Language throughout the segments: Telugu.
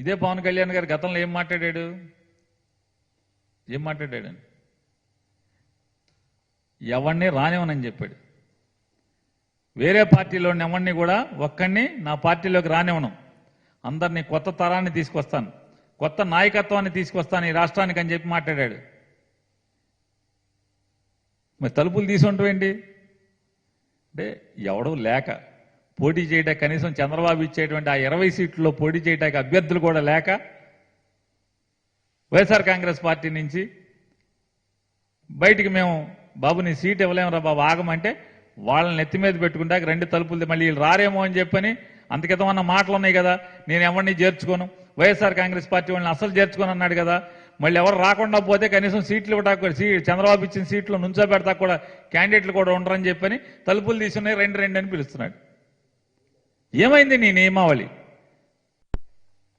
ఇదే పవన్ కళ్యాణ్ గారు గతంలో ఏం మాట్లాడాడు? ఏం మాట్లాడాడు? ఎవరిని రానివ్వనని చెప్పాడు. వేరే పార్టీలోని ఎవరిని కూడా ఒక్కడిని నా పార్టీలోకి రానివ్వను. అందరినీ కొత్త తరాన్ని తీసుకొస్తాను. కొత్త నాయకత్వాన్ని తీసుకొస్తాను ఈ రాష్ట్రానికి అని చెప్పి మాట్లాడాడు. మరి తలుపులు తీసుకుంటావేంటి అంటే ఎవడో లేక పోటీ చేయడానికి కనీసం చంద్రబాబు ఇచ్చేటువంటి ఆ ఇరవై సీట్లలో పోటీ చేయడానికి అభ్యర్థులు కూడా లేక వైఎస్ఆర్ కాంగ్రెస్ పార్టీ నుంచి బయటికి మేము బాబు నీ సీట్ ఇవ్వలేమురా బాబు ఆగమంటే వాళ్ళని ఎత్తి మీద పెట్టుకుంటా రెండు తలుపులు మళ్ళీ వీళ్ళు రారేమో అని చెప్పని అంతకితం అన్న మాటలు ఉన్నాయి కదా. నేను ఎవరిని చేర్చుకోను? వైఎస్ఆర్ కాంగ్రెస్ పార్టీ వాళ్ళని అసలు చేర్చుకోను అన్నాడు కదా. మళ్ళీ ఎవరు రాకుండా పోతే కనీసం సీట్లు ఇవ్వడానికి కూడా సీ- చంద్రబాబు ఇచ్చిన సీట్లు నుంచో పెడతా కూడా క్యాండిడేట్లు కూడా ఉండరని చెప్పని తలుపులు తీసున్నాయి రెండు రెండు అని పిలుస్తున్నాడు. ఏమైంది నీ నియమావళి?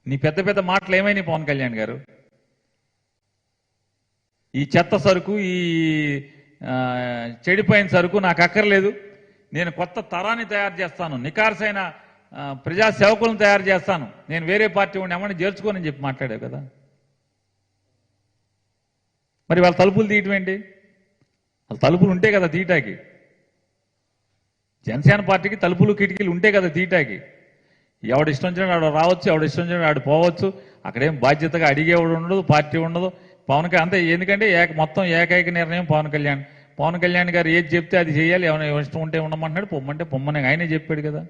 నీ పెద్ద పెద్ద మాటలు ఏమైనాయి పవన్ కళ్యాణ్ గారు? ఈ చెత్త సరుకు ఈ చెడిపోయిన సరుకు నాకు అక్కర్లేదు. నేను కొత్త తరాన్ని తయారు చేస్తాను. నికార్సైన ప్రజా సేవకులను తయారు చేస్తాను. నేను వేరే పార్టీ ఉండి ఏమన్నా చేర్చుకోనని చెప్పి మాట్లాడావు కదా. మరి వాళ్ళ తలుపులు తీయటం ఏంటి? వాళ్ళ తలుపులు ఉంటే కదా తీయటాకి జనసేన పార్టీకి తలుపులు కిటికీలు ఉంటే కదా తీయటాకి ఎవడు ఇష్టం వచ్చినాడు ఆడు రావచ్చు ఎవడు ఇష్టం వచ్చినాడు ఆడు పోవచ్చు. అక్కడేం బాధ్యతగా అడిగేవాడు ఉండదు పార్టీ ఉండదు. పవన్ అంతే ఎందుకంటే ఏక మొత్తం ఏకైక నిర్ణయం పవన్ కళ్యాణ్. పవన్ కళ్యాణ్ గారు ఏది చెప్తే అది చేయాలి. ఏమైనా ఇష్టం ఉంటే ఉండమంటున్నాడు పొమ్మంటే పొమ్మని ఆయనే చెప్పాడు కదా.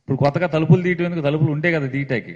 ఇప్పుడు కొత్తగా తలుపులు తీయటం ఎందుకు? తలుపులు ఉంటే కదా తీయటాకి